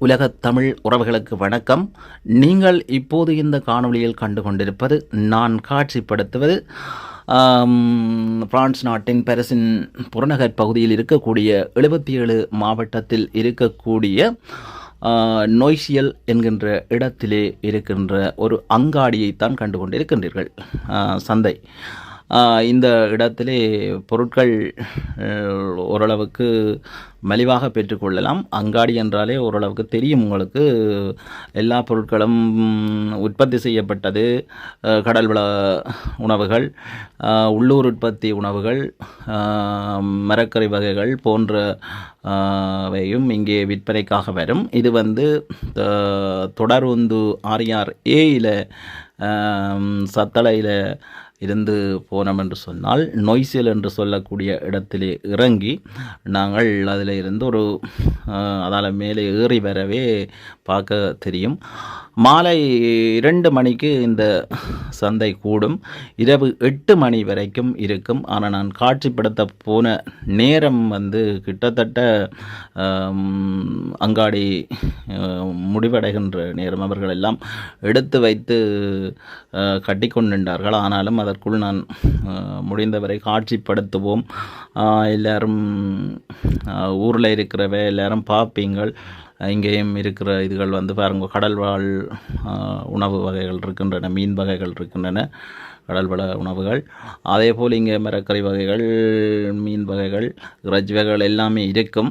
உலகத் தமிழ் உறவுகளுக்கு வணக்கம். நீங்கள் இப்போது இந்த காணொளியில் கண்டு கொண்டிருப்பது நான் காட்சிப்படுத்துவது பிரான்ஸ் நாட்டின் பாரிஸின் புறநகர் பகுதியில் இருக்கக்கூடிய எழுபத்தி ஏழு மாவட்டத்தில் இருக்கக்கூடிய ஆ, நொய்சியல் என்கின்ற இடத்திலே இருக்கின்ற ஒரு அங்காடியைத்தான் கண்டு கொண்டிருக்கின்றீர்கள். சந்தை. இந்த இடத்திலே பொருட்கள் ஓரளவுக்கு மலிவாக பெற்றுக்கொள்ளலாம். அங்காடி என்றாலே ஓரளவுக்கு தெரியும் உங்களுக்கு. எல்லா பொருட்களும் உற்பத்தி செய்யப்பட்டது கடல் வள உணவுகள் உள்ளூர் உற்பத்தி உணவுகள் மரக்கறி வகைகள் போன்ற வையும் இங்கே விற்பனைக்காக வரும். இது வந்து தொடர்ந்து தொடருந்து ஆர்ஆர் ஏயில் சத்தளையில் இருந்து போனோம் என்று சொன்னால் நொய்சில் என்று சொல்லக்கூடிய இடத்திலே இறங்கி நாங்கள் அதில் இருந்து ஒரு அதால் மேலே ஏறி வரவே பார்க்க தெரியும். மாலை இரண்டு மணிக்கு இந்த சந்தை கூடும். இரவு எட்டு மணி வரைக்கும் இருக்கும். ஆனால் நான் காட்சிப்படுத்த போன நேரம் வந்து கிட்டத்தட்ட அங்காடி முடிவடைகின்ற நேரம். அவர்கள் எல்லாம் எடுத்து வைத்து ஆஹ், கட்டிக்கொண்டு நின்றார்கள். ஆனாலும் அதற்குள் நான் முடிந்தவரை காட்சிப்படுத்துவோம். எல்லாரும் ஊரில் இருக்கிறவ எல்லாரும் பார்ப்பீங்கள். இங்கேயும் இருக்கிற இதுகள் வந்து பாருங்க கடல் வாழ் உணவு வகைகள் இருக்கின்றன மீன் வகைகள் இருக்கின்றன கடல் வள உணவுகள். அதே போல் இங்கே மரக்கறி வகைகள் மீன் வகைகள் இறைச்சி வகைகள் எல்லாமே இருக்கும்.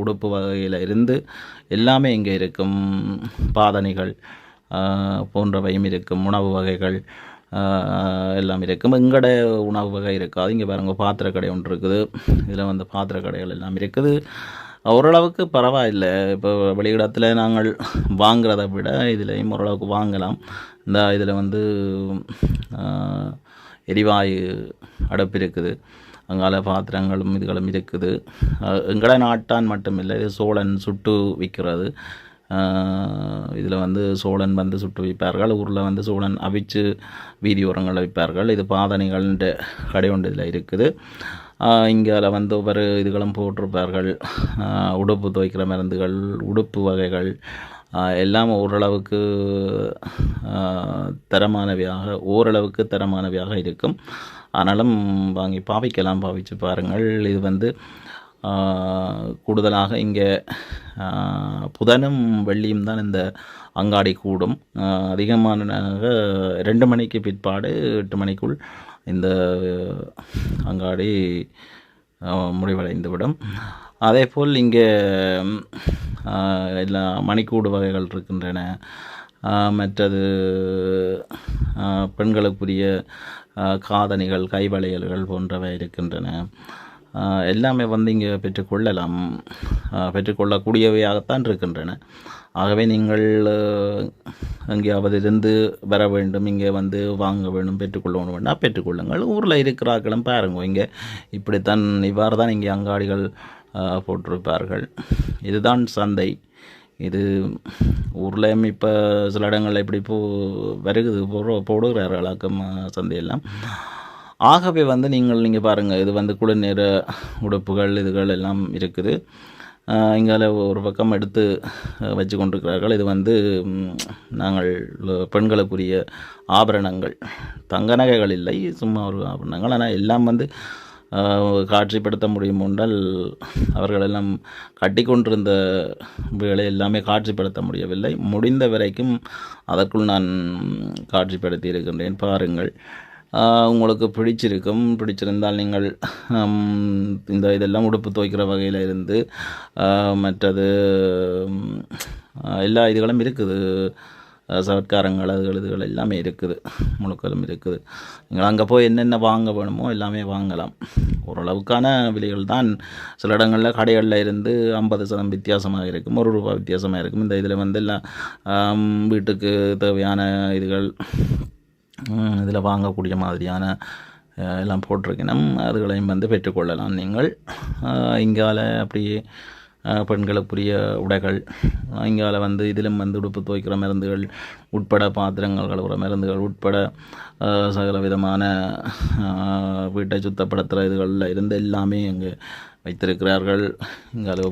உடுப்பு வகையில் இருந்து எல்லாமே இங்கே இருக்கும். பாதணிகள் போன்றவையும் இருக்கும். உணவு வகைகள் எல்லாம் இருக்கும். எங்கட உணவு வகை இருக்காது. இங்கே பாருங்க பாத்திரக்கடை ஒன்று இருக்குது. இதில் வந்து பாத்திர கடைகள் எல்லாம் இருக்குது. ஓரளவுக்கு பரவாயில்லை. இப்போ வெளியிடத்தில் நாங்கள் வாங்குறதை விட இதுலேயும் ஓரளவுக்கு வாங்கலாம். இந்த இதில் வந்து எரிவாயு அடுப்பு இருக்குது. அங்கால பாத்திரங்களும் இதுகளும் இருக்குது. எங்களை எங்கட நாட்டான் மட்டும் இல்லை இது சோழன் சுட்டு விற்கிறது இதில் வந்து சோழன் வந்து சுட்டு விற்பார்கள் ஊரில் வந்து சோழன் அவிச்சு வீதி ஓரங்களில் வைப்பார்கள். இது பாதனைகள்ன்ற கடை ஒன்று இதில் இருக்குது. இங்கே வந்து ஒவ்வொரு இதுகளும் போட்டிருப்பார்கள். உடுப்பு துவைக்கிற மருந்துகள் உடுப்பு வகைகள் எல்லாம் ஓரளவுக்கு தரமானவையாக ஓரளவுக்கு தரமானவையாக இருக்கும். ஆனாலும் வாங்கி பாவிக்கலாம் பாவிச்சு பாருங்கள். இது வந்து கூடுதலாக இங்கே புதனும் வெள்ளியும் தான் இந்த அங்காடி கூடும். அதிகமான ரெண்டு மணிக்கு பிற்பாடு எட்டு மணிக்குள் இந்த அங்காடி முடிவடைந்துவிடும் அதே போல் இங்கே எல்லா மணிக்கூடு வகைகள் இருக்கின்றன. மற்றது பெண்களுக்குரிய காதணிகள் கைவளையல்கள் போன்றவை இருக்கின்றன. எல்லாமே வந்து இங்கே பெற்றுக்கொள்ளலாம் பெற்றுக்கொள்ளக்கூடியவையாகத்தான் இருக்கின்றன. ஆகவே நீங்கள் எங்கேயாவது இருந்து வர வேண்டும் இங்கே வந்து வாங்க வேண்டும் பெற்றுக்கொள்ள வேண்டாம் பெற்றுக்கொள்ளுங்கள். ஊரில் இருக்கிறார்களும் பாருங்க இங்கே இப்படித்தான் இவ்வாறு தான் இங்கே அங்காடிகள் போட்டிருப்பார்கள். இதுதான் சந்தை. இது ஊர்லேயும் இப்போ சில இடங்களில் இப்படி போ வருகுது போடுற போடுகிறார்களாக்கம் சந்தையெல்லாம். ஆகவே வந்து நீங்கள் நீங்கள் பாருங்கள் இது வந்து குளிர்நீர உடுப்புகள் இதுகள் எல்லாம் இருக்குது. இங்கால ஒரு பக்கம் எடுத்து வச்சு கொண்டிருக்கிறார்கள் இது வந்து நாங்கள் பெண்களுக்குரிய ஆபரணங்கள். தங்க நகைகள் இல்லை சும்மா ஒரு ஆபரணங்கள். ஆனால் எல்லாம் வந்து காட்சிப்படுத்த முடியும் என்றால் அவர்களெல்லாம் கட்டி கொண்டிருந்த வேலை எல்லாமே காட்சிப்படுத்த முடியவில்லை. முடிந்த வரைக்கும் அதற்குள் நான் காட்சிப்படுத்தி இருக்கின்றேன். பாருங்கள். உங்களுக்கு பிடிச்சிருக்கும். பிடிச்சிருந்தால் நீங்கள் இந்த இதெல்லாம் உடுப்பு துவைக்கிற வகையில் இருந்து மற்றது எல்லா இதுகளும் இருக்குது. ஆஹ் சவட்காரங்கள் அதுகள் இதுகள் எல்லாமே இருக்குது. முழுக்களும் இருக்குது. நீங்கள் அங்கே போய் என்னென்ன வாங்க வேணுமோ எல்லாமே வாங்கலாம். ஓரளவுக்கான விலைகள் தான். சில இடங்களில் கடைகளில் இருந்து ஐம்பது சதம் வித்தியாசமாக இருக்கும். ஒரு ரூபாய் வித்தியாசமாக இருக்கும். இந்த இதில் வந்து எல்லாம் வீட்டுக்கு தேவையான இதுகள் இதில் வாங்கக்கூடிய மாதிரியான எல்லாம் போட்டிருக்கணும் அதுகளையும் வந்து பெற்றுக்கொள்ளலாம் நீங்கள். இங்கால அப்படியே பெண்களுக்குரிய உடைகள் இங்கால வந்து இதிலும் வந்து உடுப்பு துவைக்கிற மருந்துகள் உட்பட பாத்திரங்கள் கழுவுற மருந்துகள் உட்பட சகல விதமான வீட்டை சுத்தப்படுத்துகிற இதுகளில் இருந்து எல்லாமே இங்கே வைத்திருக்கிறார்கள். இங்கால